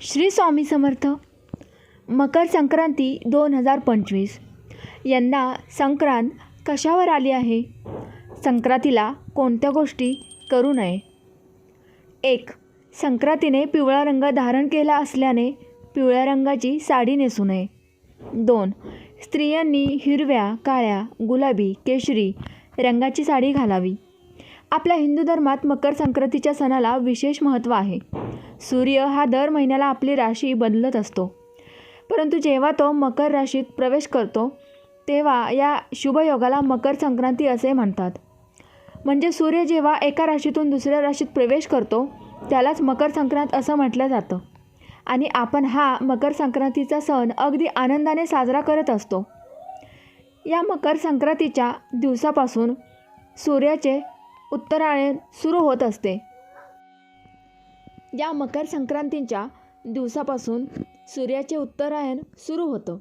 श्री स्वामी समर्थ. मकर संक्रांती दोन हजार पंचवीस. यंदा संक्रांत कशावर आली आहे? संक्रांतीला कोणत्या गोष्टी करू नये? एक संक्रांतीने पिवळा रंग धारण केला असल्याने पिवळ्या रंगाची साडी नेसू नये. दोन स्त्रियांनी हिरव्या काळ्या गुलाबी केशरी रंगाची साडी घालावी. आपल्या हिंदू धर्मात मकर संक्रांतीच्या सणाला विशेष महत्त्व आहे. सूर्य हा दर महिन्याला आपली राशी बदलत असतो. परंतु जेव्हा तो मकर राशीत प्रवेश करतो तेव्हा या शुभयोगाला मकर संक्रांती असे म्हणतात. म्हणजे सूर्य जेव्हा एका राशीतून दुसऱ्या राशीत प्रवेश करतो त्यालाच मकर संक्रांत असं म्हटलं जातं. आणि आपण हा मकर संक्रांतीचा सण अगदी आनंदाने साजरा करत असतो. या मकर संक्रांतीच्या दिवसापासून सूर्याचे उत्तरायण सुरू होत असते. या मकर संक्रांतीच्या दिवसापासून सूर्याचे उत्तरायण सुरू होतं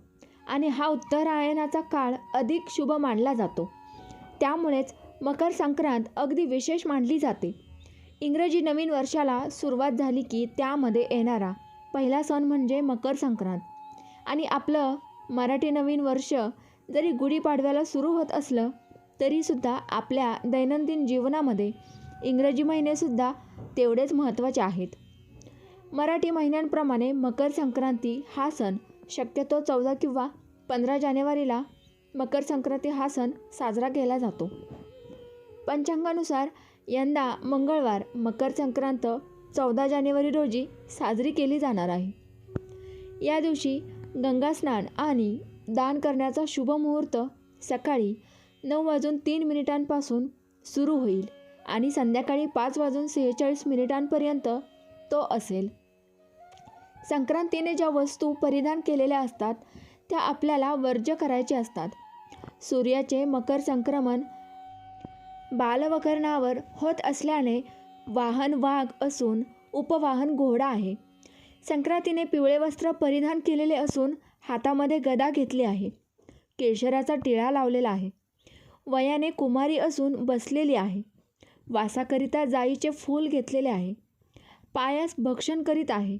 आणि हा उत्तरायणाचा काळ अधिक शुभ मानला जातो. त्यामुळेच मकर संक्रांत अगदी विशेष मानली जाते. इंग्रजी नवीन वर्षाला सुरुवात झाली की त्यामध्ये येणारा पहिला सण म्हणजे मकर संक्रांत. आणि आपलं मराठी नवीन वर्ष जरी गुढीपाडव्याला सुरू होत असलं तरीसुद्धा आपल्या दैनंदिन जीवनामध्ये इंग्रजी महिनेसुद्धा तेवढेच महत्त्वाचे आहेत. मराठी महिन्यांप्रमाणे मकर संक्रांती हा सण शक्यतो चौदा किंवा पंधरा जानेवारीला मकर संक्रांती हा सण साजरा केला जातो. पंचांगानुसार यंदा मंगळवार मकर संक्रांत चौदा जानेवारी रोजी साजरी केली जाणार आहे. या दिवशी गंगास्नान आणि दान करण्याचा शुभ मुहूर्त सकाळी नऊ वाजून तीन मिनिटांपासून सुरू होईल आणि संध्याकाळी पाच वाजून सेहेचाळीस मिनिटांपर्यंत तो असेल. संक्रांतीने ज्या वस्तू परिधान केलेल्या असतात त्या आपल्याला वर्ज्य करायचे असतात. सूर्याचे मकर संक्रमण बालवकरणावर होत असल्याने वाहन वाघ असून उपवाहन घोडा आहे. संक्रांतीने पिवळे वस्त्र परिधान केलेले असून हातामध्ये गदा घेतली आहे. केशराचा टिळा लावलेला आहे. वयाने कुमारी असून बसलेली आहे. वासाकरिता जाईचे फूल घेतलेले आहे. पायास भक्षण करीत आहे.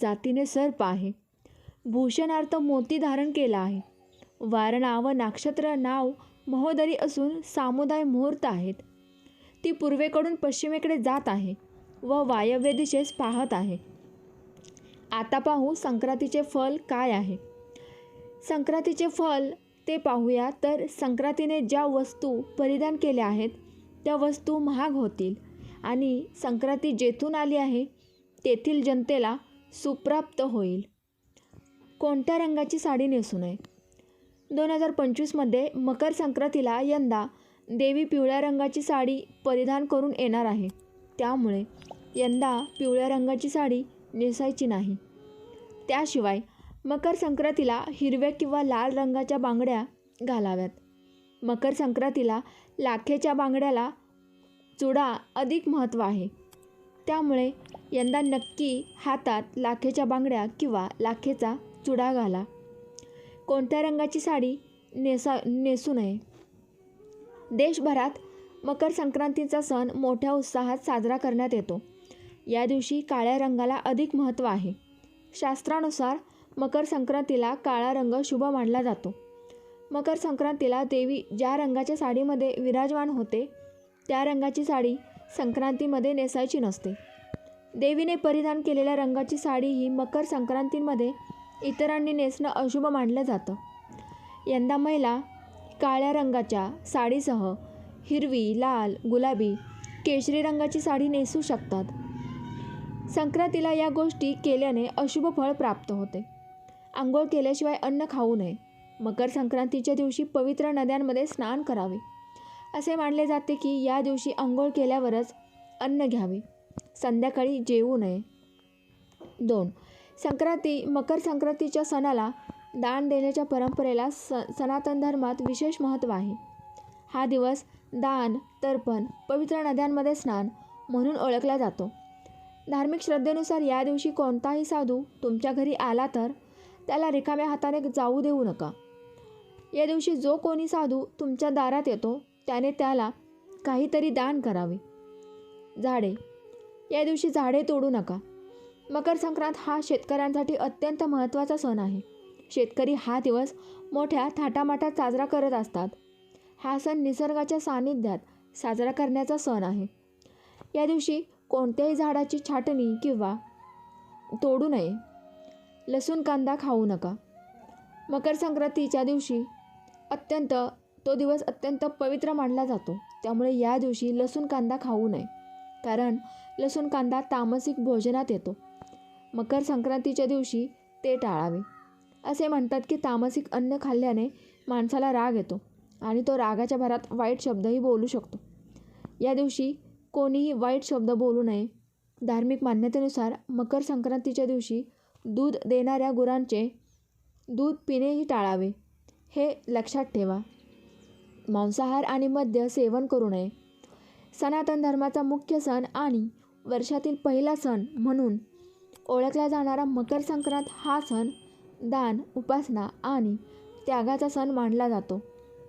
जातीने सर्प आहे. भूषणार्थ मोती धारण केला आहे. वारणा व नक्षत्र नाव महोदरी असून सामुदाय मुहूर्त आहेत. ती पूर्वेकडून पश्चिमेकडे जात आहे व वायव्य दिशेस पाहत आहे. आता पाहू संक्रांतीचे फल काय आहे. संक्रांतीचे फल ते पाहूया. तर संक्रांतीने ज्या वस्तू परिधान केल्या आहेत त्या वस्तू महाग होतील. आणि संक्रांती जेथून आली आहे तेथील जनतेला सुप्राप्त होईल. कोणत्या रंगाची साडी नेसू नये? दोन हजार पंचवीसमध्ये मकर संक्रांतीला यंदा देवी पिवळ्या रंगाची साडी परिधान करून येणार आहे. त्यामुळे यंदा पिवळ्या रंगाची साडी नेसायची नाही. त्याशिवाय मकर संक्रांतीला हिरव्या किंवा लाल रंगाच्या बांगड्या घालाव्यात. मकर संक्रांतीला लाखेच्या बांगड्याला चुडा अधिक महत्त्व आहे. त्यामुळे यंदा नक्की हातात लाखेच्या बांगड्या किंवा लाखेचा चुडा घाला. कोणत्या रंगाची साडी नेसा नेसू नये? देशभरात मकर संक्रांतीचा सण मोठ्या उत्साहात साजरा करण्यात येतो. या दिवशी काळ्या रंगाला अधिक महत्त्व आहे. शास्त्रानुसार मकर संक्रांतीला काळा रंग शुभ मानला जातो. मकर संक्रांतीला देवी ज्या रंगाच्या साडीमध्ये विराजमान होते त्या रंगाची साडी संक्रांतीमध्ये नेसायची नसते. देवीने परिधान केलेल्या रंगाची साडी ही मकर संक्रांतीमध्ये इतरांनी नेसणं अशुभ मानलं जातं. यंदा महिला काळ्या रंगाच्या साडीसह हिरवी लाल गुलाबी केशरी रंगाची साडी नेसू शकतात. संक्रांतीला या गोष्टी केल्याने अशुभ फळ प्राप्त होते. आंघोळ केल्याशिवाय अन्न खाऊ नये. मकर संक्रांतीच्या दिवशी पवित्र नद्यांमध्ये स्नान करावे. असे मानले जाते की या दिवशी आंघोळ केल्यावरच अन्न घ्यावे. संध्याकाळी जेवू नये. दोन. संक्रांती मकर संक्रांतीच्या सणाला दान देण्याच्या परंपरेला स सनातन धर्मात विशेष महत्त्व आहे. हा दिवस दान तर्पण पवित्र नद्यांमध्ये स्नान म्हणून ओळखला जातो. धार्मिक श्रद्धेनुसार या दिवशी कोणताही साधू तुमच्या घरी आला तर त्याला रिकाम्या हाताने जाऊ देऊ नका. या दिवशी जो कोणी साधू तुमच्या दारात येतो त्याने त्याला काहीतरी दान करावे. झाडे. या दिवशी झाडे तोडू नका. मकर संक्रांत हा शेतकऱ्यांसाठी अत्यंत महत्त्वाचा सण आहे. शेतकरी हा दिवस मोठ्या थाटामाटात साजरा करत असतात. हा सण निसर्गाच्या सानिध्यात साजरा करण्याचा सण आहे. या दिवशी कोणत्याही झाडाची छाटणी किंवा तोडू नये. लसूण कांदा खाऊ नका. मकर संक्रांतीच्या दिवशी अत्यंत तो दिवस अत्यंत पवित्र मानला जातो. त्यामुळे या दिवशी लसूण कांदा खाऊ नये. कारण लसूण कांदा तामसिक भोजनात येतो. मकर संक्रांतीच्या दिवशी ते टाळावे. असे म्हणतात की तामसिक अन्न खाल्ल्याने माणसाला राग येतो आणि तो रागाच्या भरात वाईट शब्दही बोलू शकतो. या दिवशी कोणीही वाईट शब्द बोलू नये. धार्मिक मान्यतेनुसार मकर संक्रांतीच्या दिवशी दूध देणाऱ्या गुरांचे दूध पिणेही टाळावे. हे लक्षात ठेवा. मांसाहार आणि मद्य सेवन करू नये. सनातन धर्माचा मुख्य सण आणि वर्षातील पहिला सण म्हणून ओळखला जाणारा मकर संक्रांत हा सण दान उपासना आणि त्यागाचा सण मानला जातो.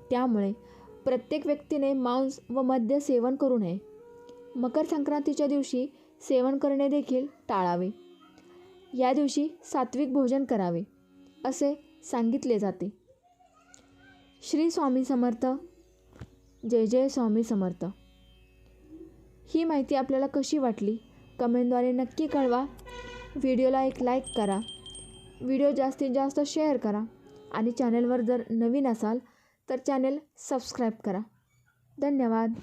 त्यामुळे प्रत्येक व्यक्तीने मांस व मद्य सेवन करू नये. मकर संक्रांतीच्या दिवशी सेवन करणे देखील टाळावे. या दिवशी सात्विक भोजन करावे असे सांगितले जाते. श्री स्वामी समर्थ. जय जय स्वामी समर्थ. ही माहिती आपल्याला कशी वाटली? कमेंटद्वारे नक्की कळवा. व्हिडिओला एक लाईक करा. व्हिडिओ जास्तीत जास्त शेअर करा. आणि चॅनलवर जर नवीन असाल तर चॅनेल सबस्क्राईब करा. धन्यवाद.